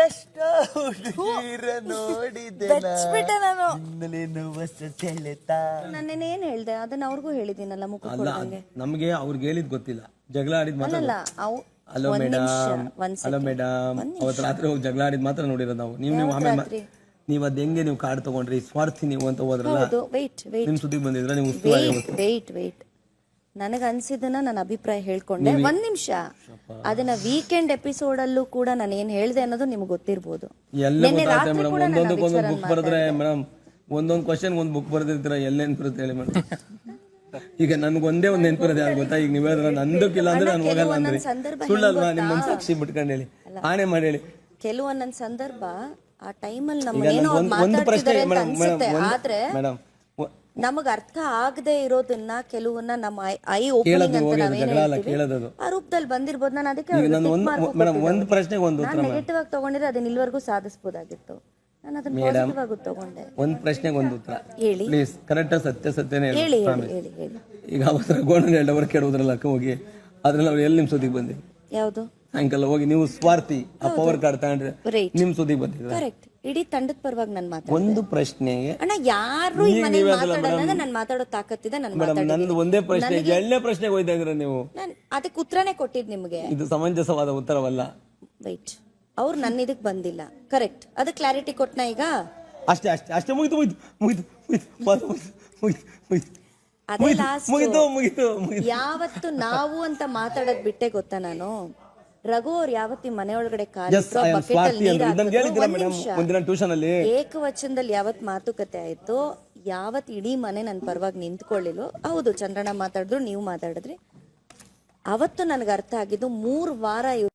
ಎಷ್ಟೋ ಹುಡುಗಿರ ನೋಡಿದೆ ಬೆಚ್ಬಿಟ್ಟೆ ನಾನು. ಹೊಸ ನಾನೇನೇನ್ ಹೇಳ್ದೆ? ಅದನ್ನ ಅವ್ರಿಗೂ ಹೇಳಿದ್ದೀನಲ್ಲ ಮುಖ ಅಲ್ಲ ಕೊಡ್ದಂಗೆ. ನಮ್ಗೆ ಅವ್ರಿಗೆ ಹೇಳಿದ್ ಗೊತ್ತಿಲ್ಲ. ಜಗಳ ಆಡಿದ್ ಮಾತ್ರ ಅಲ್ಲ ಅವು ಹಲೋ ಒಂದ್ ಮೇಡಮ್ ನಿಮಿಷ ಒಂದ್ ಹಲೋ. ಮೇಡಮ್ ಅವತ್ತು ರಾತ್ರಿ ಹೋಗಿ ಜಗಳ ಆಡಿದ್ ಮಾತ್ರ ನೋಡಿರೋದು ನಾವು. ನೀವು ನೀವು ಆಮೇಲೆ ಮಾ- ನೀವು ಅದ್ ಹೆಂಗೆ ನೀವು ಕಾರ್ಡ್ ತಗೊಂಡ್ರಿ? ಸ್ವಾರ್ಥಿ ನೀವು ಅಂತ ಹೋದ್ರಲ್ಲ? ಹೌದು ವೆಯ್ಟ್ ವೆಯ್ಟ್ ನಿಮ್ ಸುದ್ದಿ ಬಂದಿದ್ರ ನೀವು ಉಸ್ತುವಾರಿ ವೆಯ್ಟ್ ವೆಯ್ಟ್ ವೆಯ್ಟ್ ನನಗೆ ಅನ್ಸಿದನ್ನ ನನ್ನ ಅಭಿಪ್ರಾಯ ಹೇಳ್ಕೊಂಡೆ. ಒಂದ್ ನಿಮಿಷ. ಅದನ್ನ ವೀಕೆಂಡ್ ಎಪಿಸೋಡ್ ಅಲ್ಲೂ ಕೂಡ ನಾನು ಏನ್ ಹೇಳ್ದೆ ಅನ್ನೋದು ನಿಮ್ಗೆ ಗೊತ್ತಿರ್ಬೋದು. ಎಲ್ಲ ನಿನ್ನೆ ಗೊತ್ತಾಗುತ್ತೆ ರಾತ್ರಿ ಮೇಡಮ್ ಕೂಡ ನಾನು ಬುಕ್ ಬರೆದ್ರೆ ಮೇಡಮ್ ಒಂದೊಂದು ಕ್ವಶನ್ ಒಂದು ಬುಕ್ ಬರ್ದಿರ್ತೀರ? ಎಲ್ಲೇನ್ ನೆನ್ಪಿರುತ್ತೆ ಹೇಳಿ ಮೇಡಮ್ ಈಗ ನನ್ಗೆ ಒಂದೇ ಒಂದು ನೆನಪಿರೋದು ಯಾರು ಗೊತ್ತಾ? ಈಗ ನೀವು ಹೇಳಿದ್ರೆ ನಂದಕ್ಕಿಲ್ಲ ಅಂದ್ರೆ ನಾನು ಹೋಗಲ್ಲ ಅಂದ್ರೆ. ಸಂದರ್ಭ ಸುಳ್ಳಲ್ವಾ? ನಿಮ್ಮನ್ನ ಸಾಕ್ಷಿ ಬಿಟ್ಕೊಂಡು ಹೇಳಿ. ಆನೆ ಮಾಡಿ ಹೇಳಿ. ಕೆಲವೊಂದೊಂದ್ ಸಂದರ್ಭ ಆ ಟೈಮಲ್ಲಿ ನನ್ಗೆ ಅವ್ರು ಒಂದು ಒಂದು ಪ್ರಶ್ನೆ ಮಾತಾಡ್ತಿದ್ದಾರೆ ಅಂತ ಮೇಡಮ್ ಮೇಡಮ್ ಅನ್ಸುತ್ತೆ. ಆದ್ರೆ ಮೇಡಮ್ ನಮಗ್ ಅರ್ಥ ಆಗದೆ ಇರೋದನ್ನ ಕೆಲವನ್ನ ನಮ್ಮ ಐ ಓಪನಿಂಗ್ ಅಂತ ನಾವೇನ್ ಆ ರೂಪದಲ್ಲಿ ಬಂದಿರ್ಬೋದು ನಾನು ಅದಕ್ಕೆ ಒಂದು ಮೇಡಮ್ ಒಂದು ಪ್ರಶ್ನೆಗೆ ಒಂದು ಉತ್ತರ ನಾನು ನೆಗೆಟಿವ್ ಆಗಿ ತಗೊಂಡಿದ್ರೆ ಅದನ್ನ ಇಲ್ಲಿವರೆಗೂ ಸಾಧಿಸಬಹುದಾಗಿತ್ತು ನಾನು ಅದನ್ನ ಪಾಸಿಟಿವ್ ಆಗಿ ತಗೊಂಡೆ. ಒಂದು ಪ್ರಶ್ನೆಗೆ ಒಂದು ಉತ್ತರ. ಹೇಳಿ. ಪ್ಲೀಸ್ ಕರೆಕ್ಟ್ ಸತ್ಯ ಸತ್ಯನೇ ಹೇಳಿ. ಹೇಳಿ ಈಗ ಅವಸರ ಗೋಣನ ಎರಡವರ್ ಕೆಡುವುದ್ರಲ್ಲ ಅಕ್ಕ ಹೋಗಿ ಅದ್ರಲ್ಲಿ ಅವ್ರು ಎಲ್ಲಿ ನಿಮ್ ಸುದ್ದಿಗೆ ಬಂದಿರಿ ಯಾವುದು? ಸಾಯಂಕಾಲ ಹೋಗಿ ನೀವು ಸ್ವಾರ್ಥಿ ಆ ಪವರ್ ಕಾರ್ಡ್ ತಗೊಂಡ್ರೆ ನಿಮ್ ಸುದ್ದಿಗೆ ಬಂದಿದ್ರೆ? ಕರೆಕ್ಟ್ ಇಡೀ ತಂಡದ ಪರವಾಗಿ ನನ್ ಮಾತಾಡ ಒಂದು ಪ್ರಶ್ನೆ ಅಣ್ಣ ಯಾರು ಈ ನಾನು ಮಾತಾಡೋ ತಾಕತ್ತಿದೆ ನಾನು ಮೇಡಮ್ ಮಾತಾಡಿದ್ದೀನಿ. ನಂದು ಒಂದೇ ಪ್ರಶ್ನೆ ಎರಡನೇ ಪ್ರಶ್ನೆ ಹೋಯ್ತಾ ನೀವು? ನಾನು ಅದಕ್ಕೆ ಉತ್ತರನೇ ಕೊಟ್ಟಿದ್ ನಿಮ್ಗೆ. ಇದು ಸಮಂಜಸವಾದ ಉತ್ತರವಲ್ಲ. ವೈಟ್ ಅವ್ರು ನನ್ನ ಇದಕ್ ಬಂದಿಲ್ಲ. ಕರೆಕ್ಟ್ ಅದಕ್ಕೆ ಕ್ಲಾರಿಟಿ ಕೊಟ್ಟನಾ ಈಗ? ಅಷ್ಟೇ ಅಷ್ಟೇ ಅಷ್ಟೇ. ಮುಗಿತು ಮುಗಿತು ಮುಗಿತು ಮುಗಿತು ಮಾತು ಮುಗಿತು ಮುಗಿತು ಮುಗಿತು. ಅದೇ ಮುಗಿತು ಲಾಸ್ಟ್ ಮುಗಿತು ಮುಗಿತು ಮುಗಿತು. ಯಾವತ್ತು ನಾವು ಅಂತ ಮಾತಾಡೋದ್ ಬಿಟ್ಟೆ ಗೊತ್ತಾ ನಾನು? ರಘು ಅವ್ರು ಯಾವತ್ತಿ ಮನೆಯೊಳಗಡೆ ಟ್ಯೂಷನ್ ಅಲ್ಲಿ ಏಕವಚನದಲ್ಲಿ ಯಾವತ್ ಮಾತುಕತೆ ಆಯ್ತು ಯಾವತ್ ಇಡೀ ಮನೆ ನನ್ ಪರವಾಗಿ ನಿಂತ್ಕೊಳ್ಳಿಲ್ಲ ಹೌದು ಚಂದ್ರಣ್ಣ ಮಾತಾಡಿದ್ರು ನೀವು ಮಾತಾಡಿದ್ರಿ. ಅವತ್ತು ನನಗೆ ಅರ್ಥ ಆಗಿದ್ದು ಮೂರ್ ವಾರ